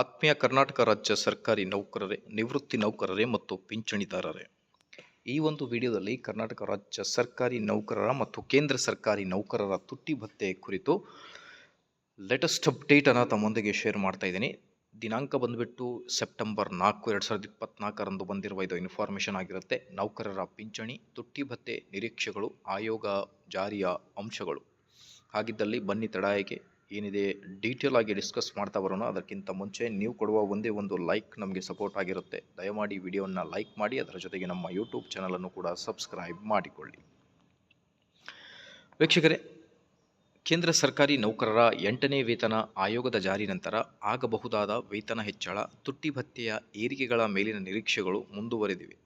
ಆತ್ಮೀಯ ಕರ್ನಾಟಕ ರಾಜ್ಯ ಸರ್ಕಾರಿ ನೌಕರರೇ, ನಿವೃತ್ತಿ ನೌಕರರೇ ಮತ್ತು ಪಿಂಚಣಿದಾರರೇ. ಈ ಒಂದು ವಿಡಿಯೋದಲ್ಲಿ ಕರ್ನಾಟಕ ರಾಜ್ಯ ಸರ್ಕಾರಿ ನೌಕರರ ಮತ್ತು ಕೇಂದ್ರ ಸರ್ಕಾರಿ ನೌಕರರ ತುಟ್ಟಿ ಭತ್ಯೆ ಕುರಿತು ಲೇಟೆಸ್ಟ್ ಅಪ್ಡೇಟನ್ನು ತಮ್ಮೊಂದಿಗೆ ಶೇರ್ ಮಾಡ್ತಾ ಇದ್ದೀನಿ. ದಿನಾಂಕ ಬಂದುಬಿಟ್ಟು ಸೆಪ್ಟೆಂಬರ್ ನಾಲ್ಕು, ಎರಡು ಸಾವಿರದ ಇಪ್ಪತ್ನಾಲ್ಕರಂದು ಬಂದಿರುವ ಇದು ಇನ್ಫಾರ್ಮೇಷನ್ ಆಗಿರುತ್ತೆ. ನೌಕರರ ಪಿಂಚಣಿ, ತುಟ್ಟಿ ಭತ್ಯೆ ನಿರೀಕ್ಷೆಗಳು, ಆಯೋಗ ಜಾರಿಯ ಅಂಶಗಳು. ಹಾಗಿದ್ದಲ್ಲಿ ಬನ್ನಿ ತಡಾಯಿಗೆ ಏನಿದೆ ಡೀಟೇಲ್ ಆಗಿ ಡಿಸ್ಕಸ್ ಮಾಡ್ತಾ ಬರೋಣ. ಅದಕ್ಕಿಂತ ಮುಂಚೆ ನೀವು ಕೊಡುವ ಒಂದೇ ಒಂದು ಲೈಕ್ ನಮಗೆ ಸಪೋರ್ಟ್ ಆಗಿರುತ್ತೆ. ದಯಮಾಡಿ ವಿಡಿಯೋನ ಲೈಕ್ ಮಾಡಿ, ಅದರ ಜೊತೆಗೆ ನಮ್ಮ ಯೂಟ್ಯೂಬ್ ಚಾನಲನ್ನು ಕೂಡ ಸಬ್ಸ್ಕ್ರೈಬ್ ಮಾಡಿಕೊಳ್ಳಿ. ವೀಕ್ಷಕರೇ, ಕೇಂದ್ರ ಸರ್ಕಾರಿ ನೌಕರರ ಎಂಟನೇ ವೇತನ ಆಯೋಗದ ಜಾರಿ ನಂತರ ಆಗಬಹುದಾದ ವೇತನ ಹೆಚ್ಚಳ, ತುಟ್ಟಿ ಭತ್ಯೆಯ ಏರಿಕೆಗಳ ಮೇಲಿನ ನಿರೀಕ್ಷೆಗಳು ಮುಂದುವರೆದಿವೆ.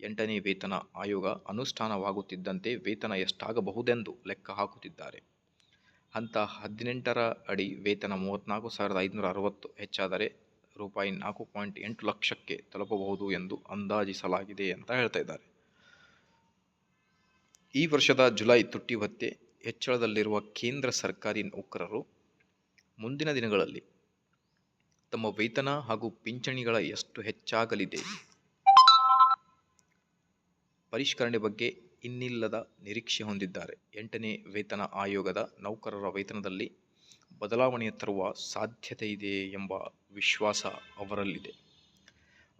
ಎಂಟನೇ ವೇತನ ಆಯೋಗ ಅನುಷ್ಠಾನವಾಗುತ್ತಿದ್ದಂತೆ ವೇತನ ಎಷ್ಟಾಗಬಹುದೆಂದು ಲೆಕ್ಕ ಹಾಕುತ್ತಿದ್ದಾರೆ. ಹಂತ ಹದಿನೆಂಟರ ಅಡಿ ವೇತನ ಮೂವತ್ತ್ನಾಲ್ಕು ಸಾವಿರದ ಐದುನೂರ ಅರವತ್ತು ಹೆಚ್ಚಾದರೆ ರೂಪಾಯಿ ನಾಲ್ಕು ಪಾಯಿಂಟ್ ಎಂಟು ಲಕ್ಷಕ್ಕೆ ತಲುಪಬಹುದು ಎಂದು ಅಂದಾಜಿಸಲಾಗಿದೆ ಅಂತ ಹೇಳ್ತಾ ಇದ್ದಾರೆ. ಈ ವರ್ಷದ ಜುಲೈ ತುಟ್ಟಿ ಭತ್ಯೆ ಹೆಚ್ಚಳದಲ್ಲಿರುವ ಕೇಂದ್ರ ಸರ್ಕಾರಿ ನೌಕರರು ಮುಂದಿನ ದಿನಗಳಲ್ಲಿ ತಮ್ಮ ವೇತನ ಹಾಗೂ ಪಿಂಚಣಿಗಳ ಎಷ್ಟು ಹೆಚ್ಚಾಗಲಿದೆ? ಪರಿಷ್ಕರಣೆ ಬಗ್ಗೆ ಇನ್ನಿಲ್ಲದ ನಿರೀಕ್ಷೆ ಹೊಂದಿದ್ದಾರೆ. ಎಂಟನೇ ವೇತನ ಆಯೋಗದ ನೌಕರರ ವೇತನದಲ್ಲಿ ಬದಲಾವಣೆ ತರುವ ಸಾಧ್ಯತೆ ಇದೆ ಎಂಬ ವಿಶ್ವಾಸ ಅವರಲ್ಲಿದೆ.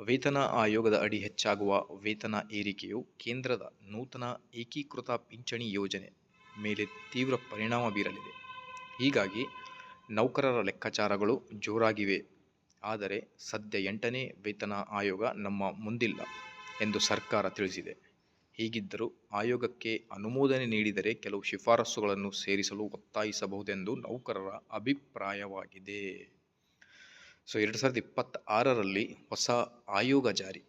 ವೇತನ ಆಯೋಗದ ಅಡಿ ಹೆಚ್ಚಾಗುವ ವೇತನ ಏರಿಕೆಯು ಕೇಂದ್ರದ ನೂತನ ಏಕೀಕೃತ ಪಿಂಚಣಿ ಯೋಜನೆ ಮೇಲೆ ತೀವ್ರ ಪರಿಣಾಮ ಬೀರಲಿದೆ. ಹೀಗಾಗಿ ನೌಕರರ ಲೆಕ್ಕಾಚಾರಗಳು ಜೋರಾಗಿವೆ. ಆದರೆ ಸದ್ಯ ಎಂಟನೇ ವೇತನ ಆಯೋಗ ನಮ್ಮ ಮುಂದಿಲ್ಲ ಎಂದು ಸರ್ಕಾರ ತಿಳಿಸಿದೆ. ಹೀಗಿದ್ದರೂ ಆಯೋಗಕ್ಕೆ ಅನುಮೋದನೆ ನೀಡಿದರೆ ಕೆಲವು ಶಿಫಾರಸುಗಳನ್ನು ಸೇರಿಸಲು ಒತ್ತಾಯಿಸಬಹುದೆಂದು ನೌಕರರ ಅಭಿಪ್ರಾಯವಾಗಿದೆ. ಸೊ, ಎರಡು ಸಾವಿರದ ಇಪ್ಪತ್ತಾರರಲ್ಲಿ ಹೊಸ ಆಯೋಗ ಜಾರಿ.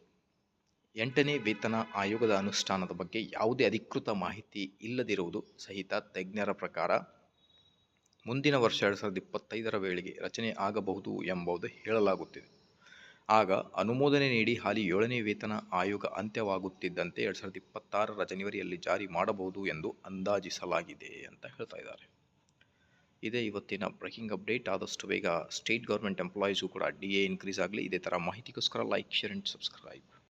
ಎಂಟನೇ ವೇತನ ಆಯೋಗದ ಅನುಷ್ಠಾನದ ಬಗ್ಗೆ ಯಾವುದೇ ಅಧಿಕೃತ ಮಾಹಿತಿ ಇಲ್ಲದಿರುವುದು ಸಹಿತ ತಜ್ಞರ ಪ್ರಕಾರ ಮುಂದಿನ ವರ್ಷ ಎರಡು ಸಾವಿರದ ಇಪ್ಪತ್ತೈದರ ವೇಳೆಗೆ ರಚನೆ ಆಗಬಹುದು ಎಂಬುದು ಹೇಳಲಾಗುತ್ತಿದೆ. ಆಗ ಅನುಮೋದನೆ ನೀಡಿ ಹಾಲಿ ಏಳನೇ ವೇತನ ಆಯೋಗ ಅಂತ್ಯವಾಗುತ್ತಿದ್ದಂತೆ ಎರಡು ಸಾವಿರದ ಇಪ್ಪತ್ತಾರರ ಜನವರಿಯಲ್ಲಿ ಜಾರಿ ಮಾಡಬಹುದು ಎಂದು ಅಂದಾಜಿಸಲಾಗಿದೆ ಅಂತ ಹೇಳ್ತಾ ಇದ್ದಾರೆ. ಇದೇ ಇವತ್ತಿನ ಬ್ರೇಕಿಂಗ್ ಅಪ್ಡೇಟ್. ಆದಷ್ಟು ಬೇಗ ಸ್ಟೇಟ್ ಗೌರ್ಮೆಂಟ್ ಎಂಪ್ಲಾಯೀಸ್ಗೂ ಕೂಡ ಡಿ ಎ ಇನ್ಕ್ರೀಸ್ ಆಗಲಿ. ಇದೇ ಥರ ಮಾಹಿತಿಗೋಸ್ಕರ ಲೈಕ್, ಶೇರ್ ಆ್ಯಂಡ್ ಸಬ್ಸ್ಕ್ರೈಬ್.